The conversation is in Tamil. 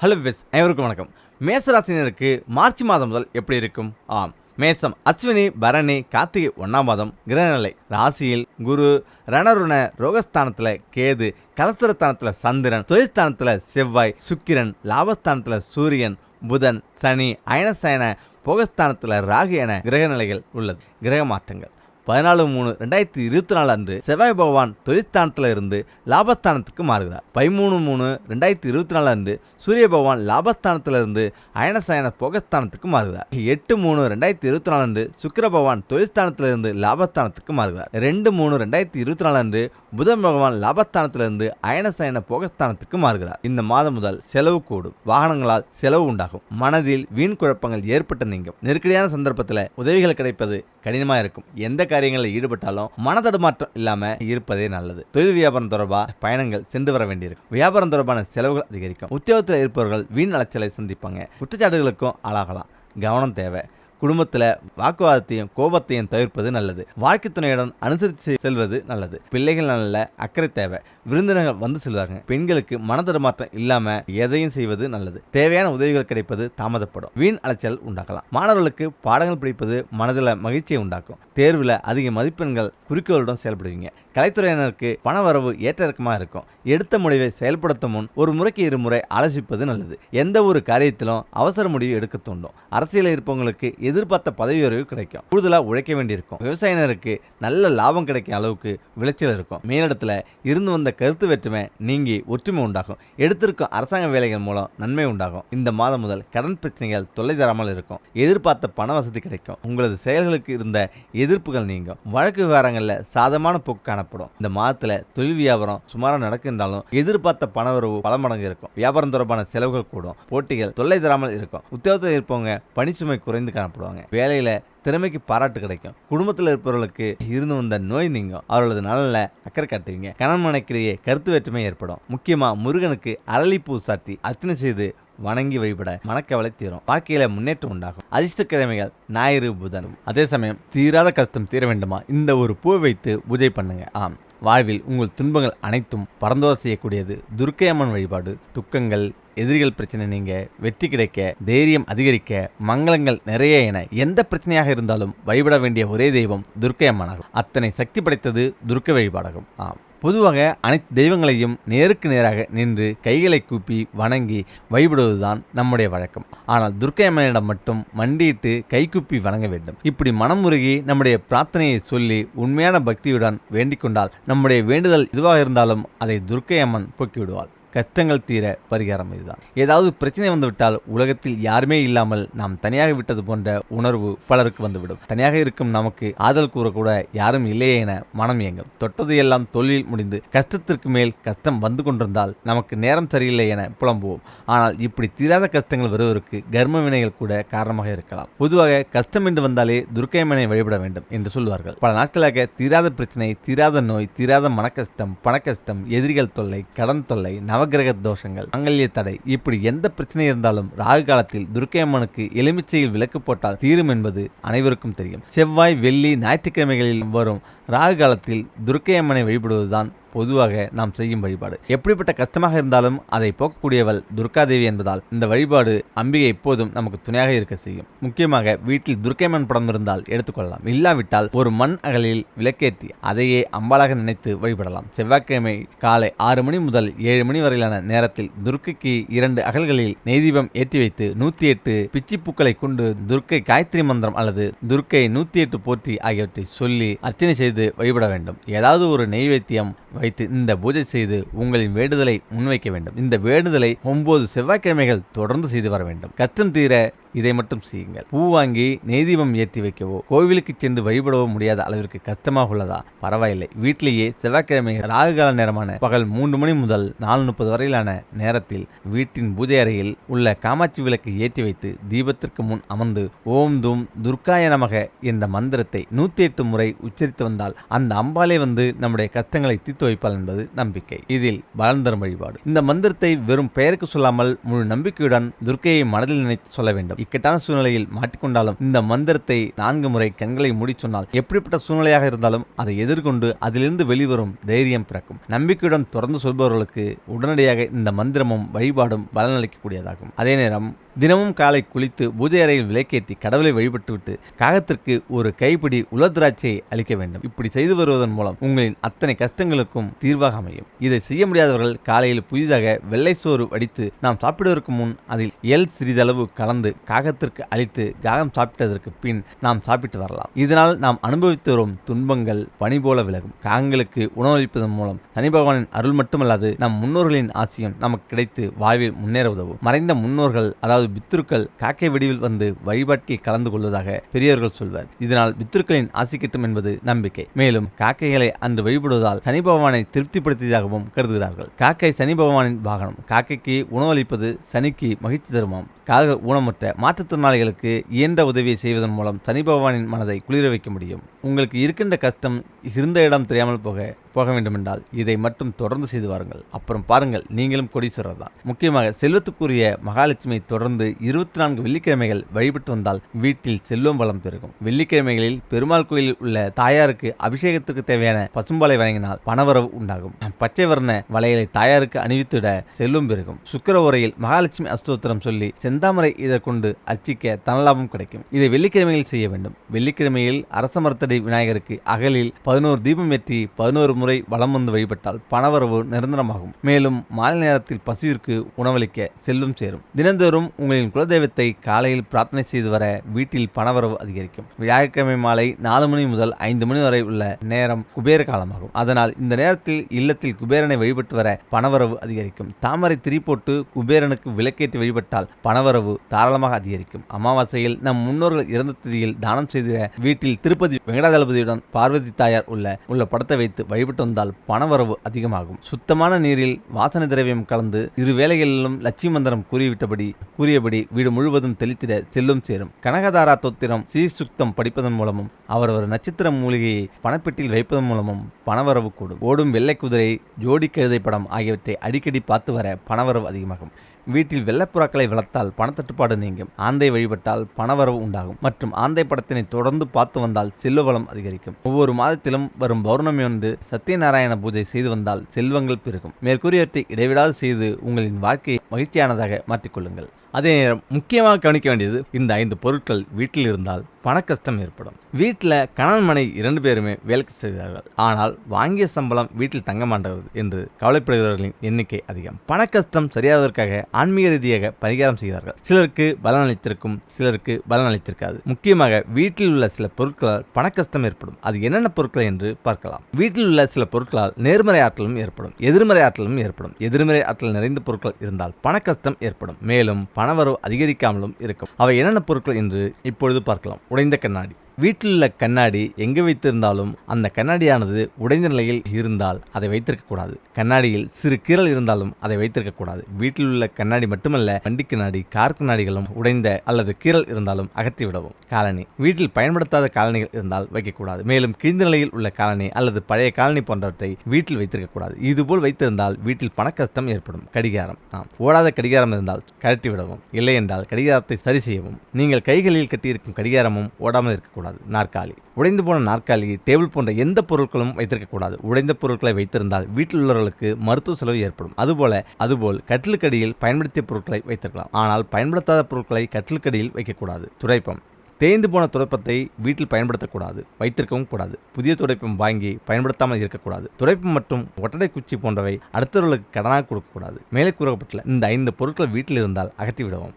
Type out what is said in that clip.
ஹலோ விஸ் அனைவருக்கும் வணக்கம். மேசராசினருக்கு மார்ச் மாதம் முதல் எப்படி இருக்கும்? ஆம். மேசம் அஸ்வினி பரணி கார்த்திகை ஒன்றாம் மாதம் கிரகநிலை. ராசியில் குரு ரணருண ரோகஸ்தானத்தில் கேது கலசரஸ்தானத்தில் சந்திரன் தொழில்ஸ்தானத்தில் செவ்வாய் சுக்கிரன் லாபஸ்தானத்தில் சூரியன் புதன் சனி அயனசயன போகஸ்தானத்தில் ராகு என கிரக நிலைகள் உள்ளது. கிரக மாற்றங்கள். பதினாலு மூணு ரெண்டாயிரத்தி இருபத்தி நாலு அன்று செவ்வாய் பகவான் தொழிற்ஸ்தானத்தில் இருந்து லாபஸ்தானத்துக்கு மாறுகிறார். பதிமூணு மூணு ரெண்டாயிரத்தி இருபத்தி நாலு அன்று சூரிய பகவான் லாபஸ்தானத்தில் இருந்து அயனசயன போகஸ்தானத்துக்கு மாறுகிறார். எட்டு மூணு ரெண்டாயிரத்தி இருபத்தி நாலு அன்று சுக்கர பகவான் தொழிற்ஸ்தானத்தில் இருந்து லாபஸ்தானத்துக்கு மாறுகிறார். ரெண்டு மூணு ரெண்டாயிரத்தி இருபத்தி நாலு அன்று புதன் பகவான் லாபஸ்தானத்திலிருந்து அயனசயன போகஸ்தானத்துக்கு மாறுகிறார். இந்த மாதம் முதல் செலவு கூடும். வாகனங்களால் செலவு உண்டாகும். மனதில் வீண் குழப்பங்கள் ஏற்பட்டு நீங்கும். நெருக்கடியான சந்தர்ப்பத்தில் உதவிகள் கிடைப்பது கடினமாக இருக்கும். எந்த காரியங்களில் ஈடுபட்டாலும் மனதடுமாற்றம் இல்லாம இருப்பதே நல்லது. தொழில் வியாபாரம் தொடர்பாக பயணங்கள் சென்று வர வேண்டியிருக்கும். வியாபாரம் தொடர்பான செலவுகள் அதிகரிக்கும். உத்தியோகத்தில் இருப்பவர்கள் வீண் அலைச்சலை சந்திப்பாங்க. குற்றச்சாட்டுகளுக்கும் ஆளாகலாம். கவனம் தேவை. குடும்பத்தில் வாக்குவாதத்தையும் கோபத்தையும் தவிர்ப்பது நல்லது. வாழ்க்கை துணையுடன் அனுசரித்து செல்வது நல்லது. பிள்ளைகள் நல்ல அக்கறை தேவை. விருந்தினர்கள் வந்து செல்வாங்க. பெண்களுக்கு மனதடுமாற்றம் இல்லாம எதையும் செய்வது நல்லது. தேவையான உதவிகள் கிடைப்பது தாமதப்படும். வீண் அலைச்சல் உண்டாக்கலாம். மாணவர்களுக்கு பாடங்கள் படிப்பது மனதில் மகிழ்ச்சியை உண்டாக்கும். தேர்வில் அதிக மதிப்பெண்கள் குறிக்கோளுடன் செயல்படுவீங்க. கலைத்துறையினருக்கு பண வரவு ஏற்ற இறக்கமாக இருக்கும். எடுத்த முடிவை செயல்படுத்தும் முன் ஒரு முறைக்கு இருமுறை ஆலோசிப்பது நல்லது. எந்த ஒரு காரியத்திலும் அவசர முடிவு எடுக்க தூண்டும். அரசியலில் இருப்பவங்களுக்கு எதிர்பார்த்த பதவி உயர்வு கிடைக்கும். கூடுதலாக உழைக்க வேண்டியிருக்கும். விவசாயினருக்கு நல்ல லாபம் கிடைக்கும் அளவுக்கு விளைச்சல் இருக்கும். மேலிடத்தில் இருந்து வந்த கருத்து வேற்றுமை நீங்கி ஒற்றுமை உண்டாகும். எடுத்திருக்கும் அரசாங்க வேலைகள் மூலம் நன்மை உண்டாகும். இந்த மாதம் முதல் கடன் பிரச்சனைகள் தொல்லை தராமல் இருக்கும். எதிர்பார்த்த பண வசதி கிடைக்கும். உங்களது செயல்களுக்கு இருந்த எதிர்ப்புகள் நீங்கும். வழக்கு விவகாரங்களில் சாதமான போக்கு காணப்படும். இந்த மாதத்தில் தொழில் வியாபாரம் சுமாராக நடக்கின்றாலும் எதிர்பார்த்த பண உறவு பல மடங்கு இருக்கும். வியாபாரம் தொடர்பான செலவுகள் கூடும். போட்டிகள் தொல்லை தராமல் இருக்கும். உத்தியோகத்தில் இருப்பவங்க பணிச்சுமை குறைந்து காணப்படும். சாப்பிடுவாங்க. வேலையில் திறமைக்கு பாராட்டு கிடைக்கும். குடும்பத்தில் இருப்பவர்களுக்கு இருந்து வந்த நோய் நீங்கும். அவர்களது நலனில் அக்கறை காட்டுவீங்க. கணவன் கருத்து வேற்றுமை ஏற்படும். முக்கியமாக முருகனுக்கு அரளிப்பூ சாட்டி அர்ச்சனை செய்து வணங்கி வழிபட மனக்கவலை தீரும். வாழ்க்கையில முன்னேற்றம் உண்டாகும். அதிர்ஷ்ட கிழமைகள் ஞாயிறு புதன். அதே சமயம் தீராத கஷ்டம் தீர வேண்டுமா? இந்த ஒரு பூ வைத்து பூஜை பண்ணுங்க. ஆம். வாழ்வில் உங்கள் துன்பங்கள் அனைத்தும் பரந்தோத செய்யக்கூடியது. துர்க்கை அம்மன் வழிபாடு துக்கங்கள் எதிரிகள் பிரச்சனை நீங்க வெற்றி கிடைக்க தைரியம் அதிகரிக்க மங்களங்கள் நிறைய என எந்த பிரச்சனையாக இருந்தாலும் வழிபட வேண்டிய ஒரே தெய்வம் துர்க்கை அம்மனாகும் அத்தனை சக்தி படைத்தது துர்க்கை வழிபாடாகும். ஆம். பொதுவாக அனைத்து தெய்வங்களையும் நேருக்கு நேராக நின்று கைகளை கூப்பி வணங்கி வழிபடுவதுதான் நம்முடைய வழக்கம். ஆனால் துர்க்கை அம்மனிடம் மட்டும் மண்டியிட்டு கைகூப்பி வணங்க வேண்டும். இப்படி மனமுருகி நம்முடைய பிரார்த்தனையை சொல்லி உண்மையான பக்தியுடன் வேண்டிக் கொண்டால் நம்முடைய வேண்டுதல் எதுவாக இருந்தாலும் அதை துர்க்கை அம்மன் போக்கிவிடுவாள். கஷ்டங்கள் தீர பரிகாரம் இதுதான். ஏதாவது பிரச்சனை வந்துவிட்டால் உலகத்தில் யாருமே இல்லாமல் நாம் தனியாக விட்டது போன்ற உணர்வு பலருக்கு வந்துவிடும். தனியாக இருக்கும் நமக்கு ஆதல் கூறக்கூட யாரும் இல்லையே என மனம் இயங்கும். தொட்டது எல்லாம் தொழில் முடிந்து கஷ்டத்திற்கு மேல் கஷ்டம் வந்து கொண்டிருந்தால் நமக்கு நேரம் சரியில்லை என புலம்புவோம். ஆனால் இப்படி தீராத கஷ்டங்கள் வருவதற்கு கர்ம வினைகள் கூட காரணமாக இருக்கலாம். பொதுவாக கஷ்டம் என்று வந்தாலே துர்க்கைமனை வழிபட வேண்டும் என்று சொல்வார்கள். பல நாட்களாக தீராத பிரச்சனை தீராத நோய் தீராத மனக்கஷ்டம் பணக்கஷ்டம் எதிரிகள் தொல்லை கடன் தொல்லை நவகிரக தோஷங்கள் மங்கல்ய தடை. இப்படி எந்த பிரச்சனை இருந்தாலும் ராகு காலத்தில் துர்க்கை அம்மனுக்கு எலுமிச்சையில் விளக்கு போட்டால் தீரும் என்பது அனைவருக்கும் தெரியும். செவ்வாய் வெள்ளி ஞாயிற்றுக்கிழமைகளில் வரும் ராகு காலத்தில் துர்க்கை அம்மனை வழிபடுவதுதான் பொதுவாக நாம் செய்யும் வழிபாடு. எப்படிப்பட்ட கஷ்டமாக இருந்தாலும் அதை போக்கக்கூடியவள் துர்காதேவி என்பதால் இந்த வழிபாடு அம்பிகை எப்போதும் நமக்கு துணையாக இருக்க செய்யும். முக்கியமாக வீட்டில் துர்க்கைமன் படம் இருந்தால் எடுத்துக்கொள்ளலாம். இல்லாவிட்டால் ஒரு மண் அகலில் விளக்கேற்றி அதையே அம்பாளாக நினைத்து வழிபடலாம். செவ்வாய்க்கிழமை காலை ஆறு மணி முதல் ஏழு மணி வரையிலான நேரத்தில் துர்க்கைக்கு இரண்டு அகல்களில் நெய்தீபம் ஏற்றி வைத்து நூத்தி எட்டு பிச்சிப்பூக்களை கொண்டு துர்க்கை காயத்ரி மந்திரம் அல்லது துர்க்கை நூத்தி எட்டு போற்றி ஆகியவற்றை சொல்லி அர்ச்சனை செய்து வழிபட வேண்டும். ஏதாவது ஒரு நெய்வேத்தியம் வைத்து இந்த பூஜை செய்து உங்களின் வேண்டுதலை முன்வைக்க வேண்டும். இந்த வேண்டுதலை ஒன்பது செவ்வாய்க்கிழமைகள் தொடர்ந்து செய்து வர வேண்டும். கஷ்டம் தீர இதை மட்டும் செய்யுங்கள். பூ வாங்கி நெய்தீபம் ஏற்றி வைக்கவோ கோவிலுக்கு சென்று வழிபடவோ முடியாத அளவிற்கு கஷ்டமாக உள்ளதா? பரவாயில்லை. வீட்டிலேயே செவ்வாய்க்கிழமை ராகுகால நேரமான பகல் மூன்று மணி முதல் நாலு முப்பது வரையிலான நேரத்தில் வீட்டின் பூஜை அறையில் உள்ள காமாட்சி விளக்கு ஏற்றி வைத்து தீபத்திற்கு முன் அமர்ந்து ஓம் தூம் துர்காய நமக என்ற மந்திரத்தை நூத்தி எட்டு முறை உச்சரித்து வந்தால் அந்த அம்பாலே வந்து நம்முடைய கஷ்டங்களை தீர்த்து வைப்பாள் என்பது நம்பிக்கை. இதில் பலன் தரும் வழிபாடு. இந்த மந்திரத்தை வெறும் பெயருக்கு சொல்லாமல் முழு நம்பிக்கையுடன் துர்க்கையை மனதில் நினைத்து சொல்ல வேண்டும். இக்கட்டான சூழ்நிலையில் மாட்டிக்கொண்டாலும் இந்த மந்திரத்தை நான்கு முறை கண்களை மூடி சொன்னால் எப்படிப்பட்ட சூழ்நிலையாக இருந்தாலும் அதை எதிர்கொண்டு அதிலிருந்து வெளிவரும் தைரியம் பிறக்கும். நம்பிக்கையுடன் தொடர்ந்து சொல்பவர்களுக்கு உடனடியாக இந்த மந்திரமும் வழிபாடும் பலனளிக்கக்கூடியதாகும். அதே நேரம் தினமும் காலை குளித்து பூஜை அறையில் விளக்கேற்றி கடவுளை வழிபட்டுவிட்டு காகத்திற்கு ஒரு கைப்பிடி உலர்திராட்சியை அளிக்க வேண்டும். இப்படி செய்து வருவதன் மூலம் உங்களின் அத்தனை கஷ்டங்களுக்கும் தீர்வாக அமையும். இதை செய்ய முடியாதவர்கள் காலையில் புதிதாக வெள்ளை சோறு வடித்து நாம் சாப்பிடுவதற்கு முன் அதில் எல் சிறிதளவு கலந்து காகத்திற்கு அளித்து காகம் சாப்பிட்டதற்கு பின் நாம் சாப்பிட்டு வரலாம். இதனால் நாம் அனுபவித்து வரும் துன்பங்கள் பனி போல விலகும். காகங்களுக்கு உணவளிப்பதன் மூலம் சனி பகவானின் அருள் மட்டுமல்லாது நம் முன்னோர்களின் ஆசியம் நமக்கு கிடைத்து வாழ்வில் முன்னேற உதவும். மறைந்த முன்னோர்கள் அதாவது பித்ருக்கள் காக்கை வடிவில் வந்து வழிபாட்டில் கலந்து கொள்வதாக பெரியவர்கள் சொல்வர். இதனால் பித்ருக்களின் ஆசி கிட்டும் என்பது நம்பிக்கை. மேலும் காக்கைகளை அன்று வழிபடுவதால் சனி பகவானை திருப்திப்படுத்தியதாகவும் கருதுகிறார்கள். காக்கை சனி பகவானின் வாகனம் காக்கைக்கு உணவளிப்பது சனிக்கு மகிழ்ச்சி தருமாம். காக ஊனமுற்ற மாற்றுத்திறனாளிகளுக்கு இயன்ற உதவியை செய்வதன் மூலம் சனி பகவானின் மனதை குளிர வைக்க முடியும். உங்களுக்கு இருக்கின்ற கஷ்டம் இருந்த இடம் தெரியாமல் போக போக வேண்டுமென்றால் இதை மட்டும் தொடர்ந்து செய்து வாருங்கள். அப்புறம் பாருங்கள் நீங்களும் கொடீஸ்வரர் தான். முக்கியமாக செல்வத்துக்குரிய மகாலட்சுமியை தொடர்ந்து இருபத்தி நான்கு வெள்ளிக்கிழமைகள் வழிபட்டு வந்தால் வீட்டில் செல்வம் வளம் பெருகும். வெள்ளிக்கிழமைகளில் பெருமாள் கோயிலில் உள்ள தாயாருக்கு அபிஷேகத்துக்கு தேவையான பசும்பாலை வழங்கினால் பணவரவு உண்டாகும். பச்சை வர்ண வளையலை தாயாருக்கு அணிவித்திட செல்வம் பெருகும். சுக்கிர உரையில் மகாலட்சுமி அஸ்தோத்திரம் சொல்லி செந்தாமரை இதை கொண்டு அர்ச்சிக்க தனலாபம் கிடைக்கும். இதை வெள்ளிக்கிழமையில் செய்ய வேண்டும். வெள்ளிக்கிழமையில் அரச மரத்தடி விநாயகருக்கு அகலில் பதினோரு தீபம் ஏற்றி பதினோரு முறை வலம் வந்து வழிபட்டால் பணவரவு நிரந்தரமாகும். மேலும் மாலை நேரத்தில் பசியிற்கு உணவளிக்க செல்லும் சேரும். தினந்தோறும் உங்களின் குலதெய்வத்தை காலையில் பிரார்த்தனை செய்து வர வீட்டில் பணவரவு அதிகரிக்கும். வியாழக்கிழமை மாலை நாலு மணி முதல் ஐந்து மணி வரை உள்ள நேரம் குபேர காலமாகும். அதனால் இந்த நேரத்தில் இல்லத்தில் குபேரனை வழிபட்டு வர பணவரவு அதிகரிக்கும். தாமரை திரி போட்டு குபேரனுக்கு விளக்கேற்றி வழிபட்டால் பணவரவு தாராளமாக அதிகரிக்கும். அமாவாசையில் நம் முன்னோர்கள் இறந்த திதியில் தானம் செய்த வீட்டில் திருப்பதி வெங்கடாதளபதியுடன் பார்வதி தாயார் உள்ள உள்ள படத்தை வைத்து வழிபட்டு வந்தால் பணவரவு அதிகமாகும். சுத்தமான நீரில் வாசனை திரவியம் கலந்து இரு வேளைகளிலும் லட்சுமி மந்திரம் கூறிவிட்டபடி கூறியபடி வீடு முழுவதும் தெளித்திட செல்லும் சேரும். கனகதாரா தோத்திரம் சீசுக்தம் படிப்பதன் மூலமும் அவரவர் நட்சத்திர மூலிகையை பணப்பெட்டியில் வைப்பதன் மூலமும் பணவரவு கூடும். ஓடும் வெள்ளை குதிரை ஜோடி கழுதை படம் ஆகியவற்றை அடிக்கடி பார்த்து வர பணவரவு அதிகமாகும். வீட்டில் வெள்ளப்புறாக்களை வளர்த்தால் பணத்தட்டுப்பாடு நீங்கும். ஆந்தை வழிபட்டால் பணவரவு உண்டாகும். மற்றும் ஆந்தை படத்தினை தொடர்ந்து பார்த்து வந்தால் செல்வ வளம் அதிகரிக்கும். ஒவ்வொரு மாதத்திலும் வரும் பௌர்ணமி ஒன்று சத்யநாராயண பூஜை செய்து வந்தால் செல்வங்கள் பெருகும். மேற்கூறியவற்றை இடைவிடாது செய்து உங்களின் வாழ்க்கையை மகிழ்ச்சியானதாக மாற்றிக்கொள்ளுங்கள். அதே நேரம் முக்கியமாக கவனிக்க வேண்டியது இந்த ஐந்து பொருட்கள் வீட்டில் இருந்தால் பணக்கஷ்டம் ஏற்படும். வீட்டில் கணவன் மனை இரண்டு பேருமே வேலைக்கு செய்கிறார்கள். ஆனால் வாங்கிய சம்பளம் வீட்டில் தங்க மாட்டது என்று கவலைப்படுகிறவர்களின் எண்ணிக்கை அதிகம். பணக்கஷ்டம் சரியாவதற்காக ஆன்மீக ரீதியாக பரிகாரம் செய்கிறார்கள். சிலருக்கு பலன் அளித்திருக்கும் சிலருக்கு பலன் அளித்திருக்காது. முக்கியமாக வீட்டில் உள்ள சில பொருட்களால் பணக்கஷ்டம் ஏற்படும். அது என்னென்ன பொருட்கள் என்று பார்க்கலாம். வீட்டில் உள்ள சில பொருட்களால் நேர்மறை ஆற்றலும் ஏற்படும். எதிர்மறை ஆற்றலும் ஏற்படும். எதிர்மறை ஆற்றல் நிறைந்த பொருட்கள் இருந்தால் பணக்கஷ்டம் ஏற்படும். மேலும் பணவரவு அதிகரிக்காமலும் இருக்கும். அவை என்னென்ன பொருட்கள் என்று இப்பொழுது பார்க்கலாம். உடைந்த கண்ணாடி. வீட்டில் உள்ள கண்ணாடி எங்கே வைத்திருந்தாலும் அந்த கண்ணாடியானது உடைந்த நிலையில் இருந்தால் அதை வைத்திருக்கக்கூடாது கண்ணாடியில் சிறு கீறல் இருந்தாலும் அதை வைத்திருக்கக்கூடாது வீட்டில் உள்ள கண்ணாடி மட்டுமல்ல வண்டி கண்ணாடி கார் கண்ணாடிகளும் உடைந்த அல்லது கீறல் இருந்தாலும் அகற்றிவிடவும் காலனி வீட்டில் பயன்படுத்தாத காலனிகள் இருந்தால் வைக்கக்கூடாது மேலும் கிழிந்த நிலையில் உள்ள காலனி அல்லது பழைய காலனி போன்றவற்றை வீட்டில் வைத்திருக்கக்கூடாது இதுபோல் வைத்திருந்தால் வீட்டில் பணக்கஷ்டம் ஏற்படும். கடிகாரம். ஆம். ஓடாத கடிகாரம் இருந்தால் கழட்டி விடவும். இல்லை என்றால் கடிகாரத்தை சரி செய்யவும். நீங்கள் கைகளில் கட்டியிருக்கும் கடிகாரமும் ஓடாமல் இருக்கக்கூடாது நாற்காலி. உடைந்து போன நாற்காலி டேபிள் போன்ற எந்த பொருட்களும் வைத்திருக்கக்கூடாது. உடைந்த பொருட்களை வைத்திருந்தால் வீட்டில் உள்ளவர்களுக்கு மருத்துவ செலவு ஏற்படும். அதுபோல அதுபோல் கட்டிலுக்கடியில் பயன்படுத்திய பொருட்களை வைத்திருக்கலாம். ஆனால் பயன்படுத்தாத பொருட்களை கட்டிலுக்கடியில் வைக்கக்கூடாது. துடைப்பம். தேய்ந்து போன துடைப்பத்தை வீட்டில் பயன்படுத்தக்கூடாது. வைத்திருக்கவும் கூடாது. புதிய துடைப்பம் வாங்கி பயன்படுத்தாமல் இருக்கக்கூடாது. துடைப்பம் மற்றும் ஒட்டடை குச்சி போன்றவை அடுத்தவர்களுக்கு கடனாக கொடுக்கக்கூடாது. மேலே கூறப்பட்டுள்ள இந்த ஐந்து பொருட்கள் வீட்டில் இருந்தால் அகற்றிவிடவும்.